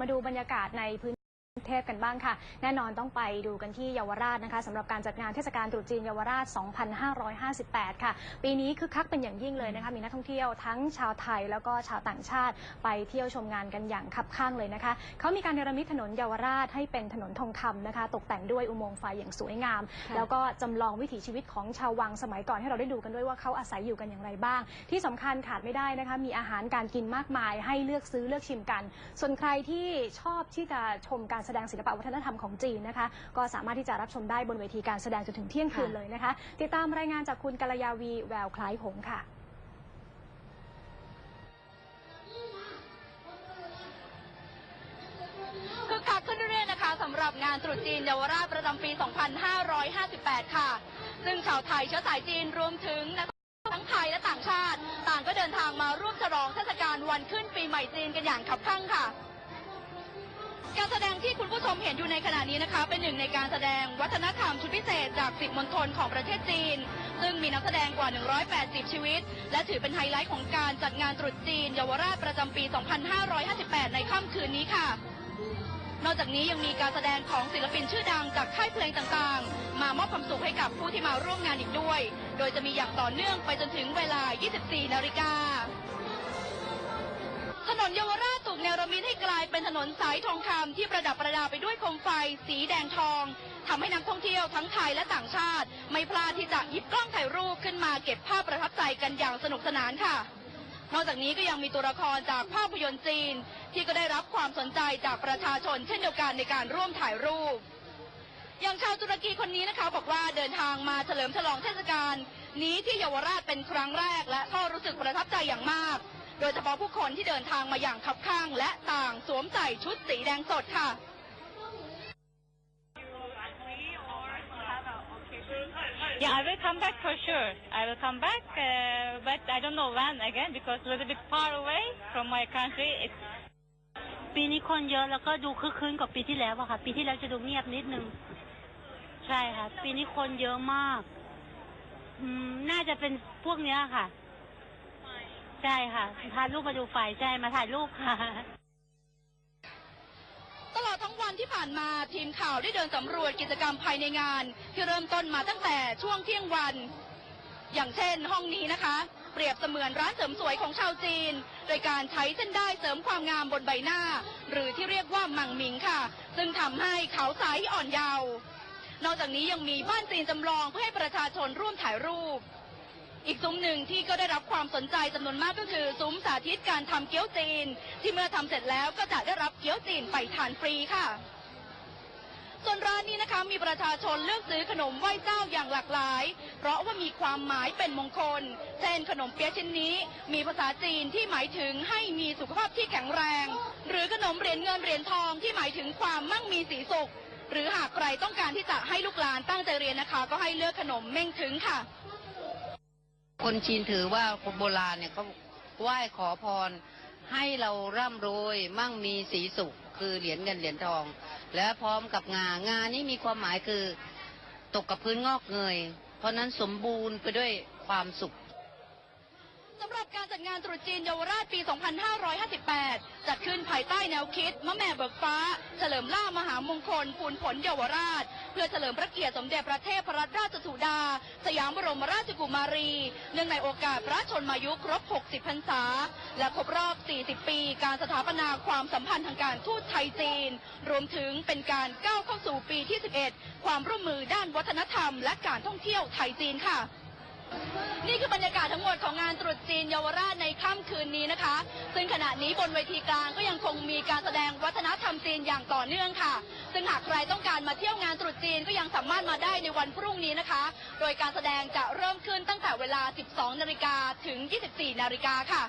มาดูบรรยากาศในพื้น รุงเทพกันบ้างค่ะ แน่นอนต้องไปดูกันที่เยาวราชนะคะสำหรับการจัดงานเทศกาลตรุษจีนเยาวราช 2558 ค่ะ ปีนี้คึกคักเป็นอย่างยิ่งเลยนะคะมีนักท่องเที่ยวทั้งชาวไทยแล้วก็ชาวต่างชาติ ไปเที่ยวชมงานกันอย่างคับข้างเลยนะคะเขามีการเนรมิตถนนเยาวราชให้เป็นถนนทองคำนะคะ ตกแต่งด้วยอุโมงค์ไฟอย่างสวยงามค่ะแล้วก็จำลองวิถีชีวิตของชาววังสมัยก่อนให้เราได้ดูกันด้วยว่าเขาอาศัยอยู่กันอย่างไรบ้าง ที่สำคัญขาดไม่ได้นะคะมีอาหารการกินมากมายให้เลือกซื้อเลือกชิมกัน ส่วนใครที่ชอบที่จะชมการแสดงศิลปะวัฒนธรรมของจีนนะคะ ก็สามารถที่จะรับชมได้บนเวทีการแสดงจนถึงเที่ยงคืนเลยนะคะ ติดตามรายงานจากคุณกัลยาวีแววคล้ายหงค่ะคึกคักขึ้นเรื่อยๆนะคะสำหรับงานตรุษจีนเยาวราชประจำปี 2558 ค่ะ ซึ่งชาวไทยเชื้อสายจีนรวมถึงนักทั้งไทยและต่างชาติ ต่างก็เดินทางมาร่วมฉลองเทศกาลวันขึ้นปีใหม่จีนกันอย่างขับข้างค่ะ การแสดงที่คุณผู้ชมเห็นอยู่ในขณะนี้นะคะ เป็นหนึ่งในการแสดงวัฒนธรรมชุดพิเศษจาก10มณฑลของประเทศจีน ซึ่งมีนักแสดงกว่า 180 ชีวิต และถือเป็นไฮไลท์ของการจัดงานตรุษจีนเยาวราชประจำปี 2558 ในค่ำคืนนี้ค่ะ นอกจากนี้ยังมีการแสดงของศิลปินชื่อดังจากค่ายเพลงต่างๆ มามอบความสุขให้กับผู้ที่มาร่วมงานอีกด้วย โดยจะมีอย่างต่อเนื่องไปจนถึงเวลา 24 นาฬิกา ถนนเยาวราชถูกเนรมิตให้กลายเป็นถนนสายทองคำที่ประดับประดาไปด้วยโคมไฟ สีแดงทองทำให้นักท่องเที่ยวทั้งไทยและต่างชาติ ไม่พลาดที่จะหยิบกล้องถ่ายรูปขึ้นมาเก็บภาพประทับใจกันอย่างสนุกสนานค่ะ นอกจากนี้ก็ยังมีตัวละครจากภาพยนตร์จีน ที่ก็ได้รับความสนใจจากประชาชนเช่นเดียวกันในการร่วมถ่ายรูป อย่างชาวตุรกีคนนี้นะคะ บอกว่าเดินทางมาเฉลิมฉลองเทศกาลนี้ที่เยาวราชเป็นครั้งแรกและก็รู้สึกประทับใจอย่างมาก โดยเฉพาะผู้คนที่เดินทางมาอย่างคับข้างและต่างสวมใส่ชุดสีแดงสดค่ะ Yeah, I will come back for sure. I will come back, uh, but I don't know when again because a little bit far away from my country. It's ปีนี้คนเยอะแล้วก็ดูคึกคืนกว่าปีที่แล้วอะค่ะ ปีที่แล้วจะดูเงียบนิดนึง ใช่ค่ะ ปีนี้คนเยอะมาก อืม น่าจะเป็นพวกเนี้ยค่ะ ใช่ค่ะ พาลูกมาดูไฟใช่มาถ่ายรูปค่ะ ตลอดทั้งวันที่ผ่านมาทีมข่าวได้เดินสำรวจกิจกรรมภายในงาน ที่เริ่มต้นมาตั้งแต่ช่วงเที่ยงวัน อย่างเช่น ห้องนี้นะคะ เปรียบเสมือนร้านเสริมสวยของชาวจีน โดยการใช้เส้นได้เสริมความงามบนใบหน้า หรือที่เรียกว่าหมังหมิงค่ะ ซึ่งทำให้เขาวใสอ่อนเยาว์นอกจากนี้ยังมีบ้านจีนจำลองเพื่อให้ประชาชนร่วมถ่ายรูป อีกซุ้มหนึ่งที่ก็ได้รับความสนใจจำนวนมากก็คือซุ้มสาธิตการทำเกี๊ยวจีน ที่เมื่อทำเสร็จแล้วก็จะได้รับเกี๊ยวจีนไปทานฟรีค่ะ ส่วนร้านนี้นะคะมีประชาชนเลือกซื้อขนมไหว้เจ้าอย่างหลากหลาย เพราะว่ามีความหมายเป็นมงคล เช่นขนมเปี๊ยะชิ้นนี้ มีภาษาจีนที่หมายถึงให้มีสุขภาพที่แข็งแรง หรือขนมเหรียญเงินเหรียญทองที่หมายถึงความมั่งมีสีสุข หรือหากใครต้องการที่จะให้ลูกหลานตั้งใจเรียนนะคะ ก็ให้เลือกขนมเม่งถึงค่ะ คนจีนถือว่าคนโบราณเนี่ยเขาไหว้ขอพรให้เราร่ำรวยมั่งมีสีสุขคือเหรียญเงินเหรียญทอง และพร้อมกับงางานี้มีความหมายคือตกกับพื้นงอกเงย เพราะนั้นสมบูรณ์ไปด้วยความสุขสำหรับการจัดงานตรุษจีนเยาวราชปี 2558 จัดขึ้นภายใต้แนวคิดมะแม่เบิกฟ้า เฉลิมล่ามหามงคลปูนผลเยาวราช พื่อเฉลิมพระเกียรติสมเด็จพระเทพรัตนราชสุดา สยามบรมราชกุมารี เนื่องในโอกาสพระชนมายุครบ 60 พรรษา และครบรอบ 40 ปี การสถาปนาความสัมพันธ์ทางการทูตไทยจีน รวมถึงเป็นการก้าวเข้าสู่ปีที่ 11 ความร่วมมือด้านวัฒนธรรม และการท่องเที่ยวไทยจีนค่ะ นี่คือบรรยากาศทั้งหมดของงานตรุษจีนเยาวราชในค่ำคืนนี้นะคะ ซึ่งขณะนี้บนเวทีกลางก็ยังคงมีการแสดงวัฒนธรรมจีนอย่างต่อเนื่องค่ะ ซึ่งหากใครต้องการมาเที่ยวงานตรุษจีนก็ยังสามารถมาได้ในวันพรุ่งนี้นะคะ โดยการแสดงจะเริ่มขึ้นตั้งแต่เวลา 12 นาฬิกาถึง 24 นาฬิกาค่ะ